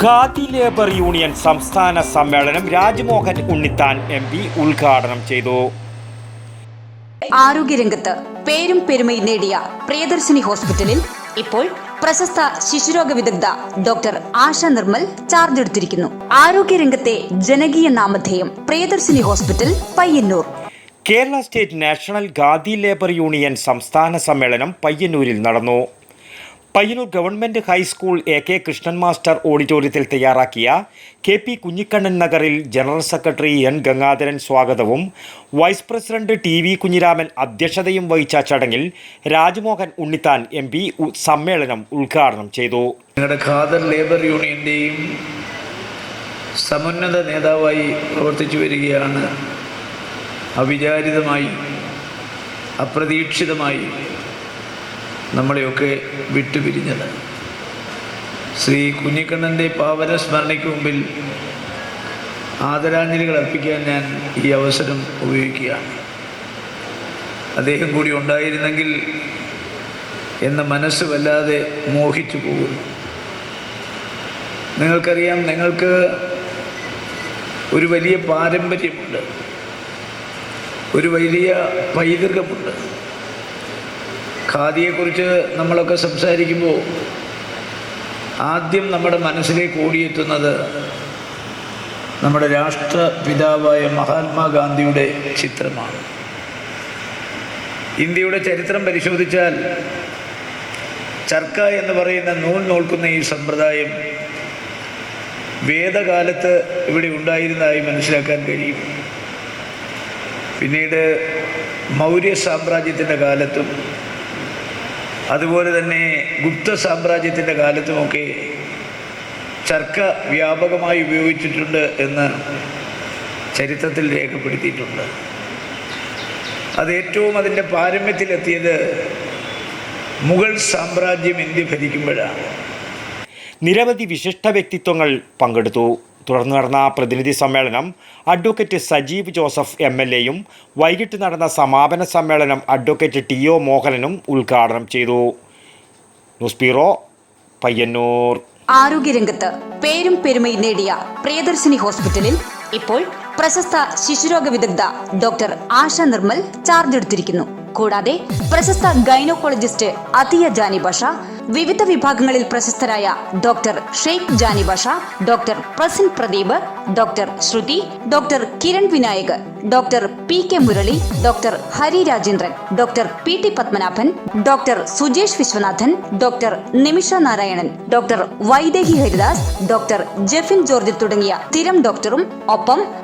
Khadi labour union സംസ്ഥാന സമ്മേളനം Rajmohan Unnithan M P ഉദ്ഘാടനം ചെയ്തു. ആരോഗ്യരംഗത്ത് പേരും പെരുമയും നേടിയ പ്രിയദർശിനി ഹോസ്പിറ്റലിൽ ഇപ്പോൾ പ്രശസ്ത ശിശുരോഗ വിദഗ്ധ ഡോക്ടർ ആശ നിർമ്മൽ ചാർജ് എടുത്തിരിക്കുന്നു. ആരോഗ്യരംഗത്തെ ജനകീയ നാമധേയം Priyadarshini hospital Payyanur. Kerala state national khadi labour union സംസ്ഥാന സമ്മേളനം പയ്യന്നൂരിൽ നടന്നു. Payyanur government high school A K Krishnan master ഓഡിറ്റോറിയത്തിൽ തയ്യാറാക്കിയ കെ പി കുഞ്ഞിക്കണ്ണൻ നഗറിൽ ജനറൽ സെക്രട്ടറി എൻ ഗംഗാധരൻ സ്വാഗതവും vice president T V Kunhiraman അധ്യക്ഷതയും വഹിച്ച ചടങ്ങിൽ രാജ്മോഹൻ ഉണ്ണിത്താൻ എം പി സമ്മേളനം ഉദ്ഘാടനം ചെയ്തു. ഖാദർ ലേബർ യൂണിയന്റെയും സമുന്നത നേതാവായി പ്രവർത്തിച്ചു വരികയാണ്. അവിചാരിതമായി അപ്രതീക്ഷിതമായി നമ്മളെയൊക്കെ വിട്ടുപിരിഞ്ഞത്. ശ്രീ കുഞ്ഞിക്കണ്ണന്റെ പാവന സ്മരണയ്ക്ക് മുമ്പിൽ ആദരാഞ്ജലികൾ അർപ്പിക്കാൻ ഞാൻ ഈ അവസരം ഉപയോഗിക്കുകയാണ്. അദ്ദേഹം കൂടി ഉണ്ടായിരുന്നെങ്കിൽ എന്ന മനസ്സ് വല്ലാതെ മോഹിച്ചു പോകുന്നു. നിങ്ങൾക്കറിയാം നിങ്ങൾക്ക് ഒരു വലിയ പാരമ്പര്യമുണ്ട്. ഒരു വലിയ പൈതൃകമുണ്ട്. ഖാദിയെക്കുറിച്ച് നമ്മളൊക്കെ സംസാരിക്കുമ്പോൾ ആദ്യം നമ്മുടെ മനസ്സിലേക്ക് ഓടിയെത്തുന്നത് നമ്മുടെ രാഷ്ട്രപിതാവായ മഹാത്മാഗാന്ധിയുടെ ചിത്രമാണ്. ഇന്ത്യയുടെ ചരിത്രം പരിശോധിച്ചാൽ ചർക്ക എന്ന് പറയുന്ന നൂൽ നോൽക്കുന്ന ഈ സമ്പ്രദായം വേദകാലത്ത് ഇവിടെ ഉണ്ടായിരുന്നതായി മനസ്സിലാക്കാൻ കഴിയും. പിന്നീട് മൗര്യ സാമ്രാജ്യത്തിന്റെ കാലത്തും അതുപോലെ തന്നെ ഗുപ്ത സാമ്രാജ്യത്തിന്റെ കാലത്തുമൊക്കെ ചർക്ക വ്യാപകമായി ഉപയോഗിച്ചിട്ടുണ്ട് എന്ന് ചരിത്രത്തിൽ രേഖപ്പെടുത്തിയിട്ടുണ്ട്. അത് ഏറ്റവും അതിന്റെ പാരമ്യത്തിലെത്തിയത് മുഗൾ സാമ്രാജ്യം ഇന്ത്യ ഭരിക്കുമ്പോഴാണ്. നിരവധി വിശിഷ്ട വ്യക്തിത്വങ്ങൾ പങ്കെടുത്തു. തുടർന്ന് നടന്ന പ്രതിനിധി സമ്മേളനം advocate Sajeev Joseph M L എയും വൈകിട്ട് നടന്ന സമാപന സമ്മേളനം അഡ്വക്കേറ്റ് ടി ഒ മോഹനനും ഉദ്ഘാടനം ചെയ്തു. News bureau Payyanur. ആരോഗ്യരംഗത്ത് പേരും പെരുമയും നേടിയ പ്രിയദർശിനി ഹോസ്പിറ്റലിൽ ഇപ്പോൾ പ്രശസ്ത ശിശുരോഗ വിദഗ്ധ ഡോക്ടർ ആശ നിർമ്മൽ ചാർജ് എടുത്തിരിക്കുന്നു. കൂടാതെ പ്രശസ്ത ഗൈനോക്കോളജിസ്റ്റ് അതിയ ജാനി ബഷ വിവിധ വിഭാഗങ്ങളിൽ പ്രശസ്തരായ doctor Sheikh Jani Basha doctor Prasin Pradeep doctor Shruti doctor Kiran Vinayak doctor P K Murali doctor Hari Rajendran doctor P T Padmanabhan doctor Sujesh Viswanathan doctor Nimisha Narayanan doctor Vaidehi Haridas doctor Jeffin George തുടങ്ങിയ സ്ഥിരം ഡോക്ടറും ഒപ്പം